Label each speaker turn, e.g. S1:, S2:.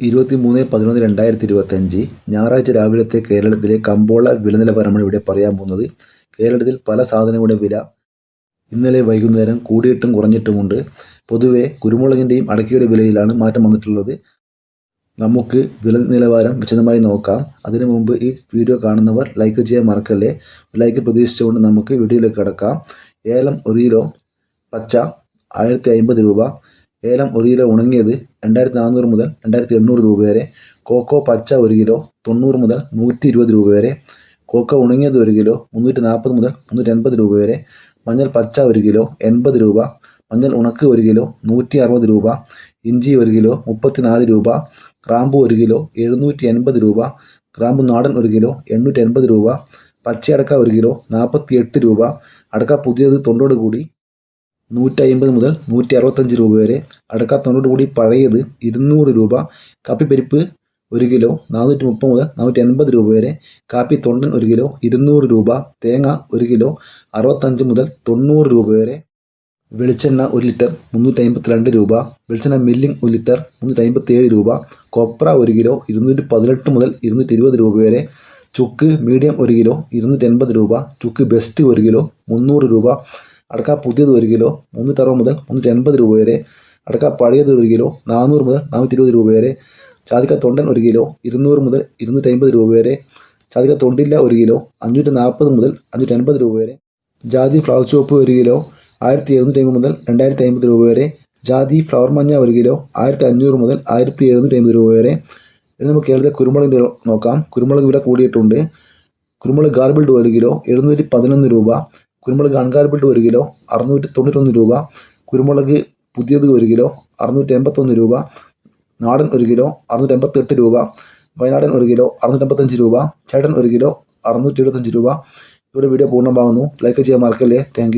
S1: ഇരുപത്തി മൂന്ന് പതിനൊന്ന് രണ്ടായിരത്തി ഇരുപത്തഞ്ച് ഞായറാഴ്ച രാവിലത്തെ കേരളത്തിലെ കമ്പോള വില നിലവാരമാണ് ഇവിടെ പറയാൻ പോകുന്നത്. കേരളത്തിൽ പല സാധനങ്ങളുടെ വില ഇന്നലെ വൈകുന്നേരം കൂടിയിട്ടും കുറഞ്ഞിട്ടുമുണ്ട്. പൊതുവെ കുരുമുളകിന്റെയും അടക്കിയുടെ വിലയിലാണ് മാറ്റം വന്നിട്ടുള്ളത്. നമുക്ക് വില നിലവാരം വിശദമായി നോക്കാം. അതിനു മുമ്പ് ഈ വീഡിയോ കാണുന്നവർ ലൈക്ക് ചെയ്യാൻ മറക്കല്ലേ? ലൈക്ക് പ്രതീക്ഷിച്ചുകൊണ്ട് നമുക്ക് വീഡിയോയിലേക്ക് കിടക്കാം. ഏലം ഒരു കിലോ പച്ച ആയിരത്തി അമ്പത് രൂപ. ഏലം ഒരു കിലോ ഉണങ്ങിയത് രണ്ടായിരത്തി നാനൂറ് മുതൽ രണ്ടായിരത്തി എണ്ണൂറ് രൂപ വരെ. കോക്കോ പച്ച ഒരു കിലോ തൊണ്ണൂറ് മുതൽ നൂറ്റി ഇരുപത് രൂപ വരെ. കോക്കോ ഉണങ്ങിയത് ഒരു കിലോ മുന്നൂറ്റി നാൽപ്പത് മുതൽ മുന്നൂറ്റി എൺപത് രൂപ വരെ. മഞ്ഞൾ പച്ച ഒരു കിലോ എൺപത് രൂപ. മഞ്ഞൾ ഉണക്ക് ഒരു കിലോ നൂറ്റി അറുപത് രൂപ. ഇഞ്ചി ഒരു കിലോ മുപ്പത്തി നാല് രൂപ. ഗ്രാമ്പു ഒരു കിലോ എഴുന്നൂറ്റി എൺപത് രൂപ. ഗ്രാമ്പു നാടൻ ഒരു കിലോ എണ്ണൂറ്റി എൺപത് രൂപ. പച്ചയടക്ക ഒരു കിലോ നാൽപ്പത്തി എട്ട് രൂപ. അടക്ക പുതിയത് തൊണ്ടോട് കൂടി നൂറ്റി അമ്പത് മുതൽ നൂറ്റി അറുപത്തഞ്ച് രൂപ വരെ. അടക്ക കൂടി പഴയത് ഇരുന്നൂറ് രൂപ. കാപ്പിപ്പരിപ്പ് ഒരു കിലോ നാനൂറ്റി മുപ്പത് മുതൽ നാനൂറ്റി എൺപത് രൂപ വരെ. കാപ്പി തൊണ്ടൻ ഒരു കിലോ ഇരുന്നൂറ് രൂപ. തേങ്ങ ഒരു കിലോ അറുപത്തഞ്ച് മുതൽ തൊണ്ണൂറ് രൂപ വരെ. വെളിച്ചെണ്ണ ഒരു ലിറ്റർ മുന്നൂറ്റി അമ്പത്തി രണ്ട് രൂപ. വെളിച്ചെണ്ണ മില്ലിംഗ് ഒരു ലിറ്റർ മുന്നൂറ്റി അമ്പത്തി ഏഴ് രൂപ. കൊപ്ര ഒരു കിലോ ഇരുന്നൂറ്റി പതിനെട്ട് മുതൽ ഇരുന്നൂറ്റി ഇരുപത് രൂപ വരെ. ചുക്ക് മീഡിയം ഒരു കിലോ ഇരുന്നൂറ്റി എൺപത് രൂപ. ചുക്ക് ബെസ്റ്റ് ഒരു കിലോ മുന്നൂറ് രൂപ. അടക്ക പുതിയത് ഒരു കിലോ മുന്നൂറ്ററുപത് മുതൽ മുന്നൂറ്റി എൺപത് രൂപ വരെ. അടക്ക പഴയത് ഒരു കിലോ നാനൂറ് മുതൽ നാനൂറ്റി ഇരുപത് രൂപ വരെ. ചാതിക്ക തൊണ്ടൻ ഒരു കിലോ ഇരുന്നൂറ് മുതൽ ഇരുന്നൂറ്റി അമ്പത് രൂപ വരെ. ചാതിക്ക തൊണ്ടില്ല ഒരു കിലോ അഞ്ഞൂറ്റി നാൽപ്പത് മുതൽ അഞ്ഞൂറ്റി എൺപത് രൂപ വരെ. ജാതി ഫ്ലവർ ചോപ്പ് ഒരു കിലോ ആയിരത്തി എഴുന്നൂറ്റി അമ്പത് മുതൽ രണ്ടായിരത്തി അമ്പത് രൂപ വരെ. ജാതി ഫ്ലവർ മഞ്ഞ ഒരു കിലോ ആയിരത്തി അഞ്ഞൂറ് മുതൽ ആയിരത്തി എഴുന്നൂറ്റി അമ്പത് രൂപ വരെ. ഇനി നമുക്ക് കേരളത്തിലെ കുരുമുളകിന്റെ നോക്കാം. കുരുമുളക് വില കൂടിയിട്ടുണ്ട്. കുരുമുളക് ഗാർബിൾഡ് ഒരു കിലോ എഴുന്നൂറ്റി പതിനൊന്ന് രൂപ. കുരുമുളക് അൺഗാർബിൾഡ് ഒരു കിലോ അറുന്നൂറ്റി തൊണ്ണൂറ്റൊന്ന് രൂപ. കുരുമുളക് പുതിയത് ഒരു കിലോ അറുന്നൂറ്റി എൺപത്തൊന്ന് രൂപ. നാടൻ ഒരു കിലോ അറുന്നൂറ്റി എൺപത്തെട്ട് രൂപ. വയനാടൻ ഒരു കിലോ അറുന്നൂറ്റി എൺപത്തഞ്ച് രൂപ. ചേട്ടൻ ഒരു കിലോ അറുന്നൂറ്റി എഴുപത്തഞ്ച് രൂപ. ഇവിടെ വീഡിയോ പൂർണമാകുന്നു. ലൈക്ക് ചെയ്യാൻ മറക്കല്ലേ. താങ്ക്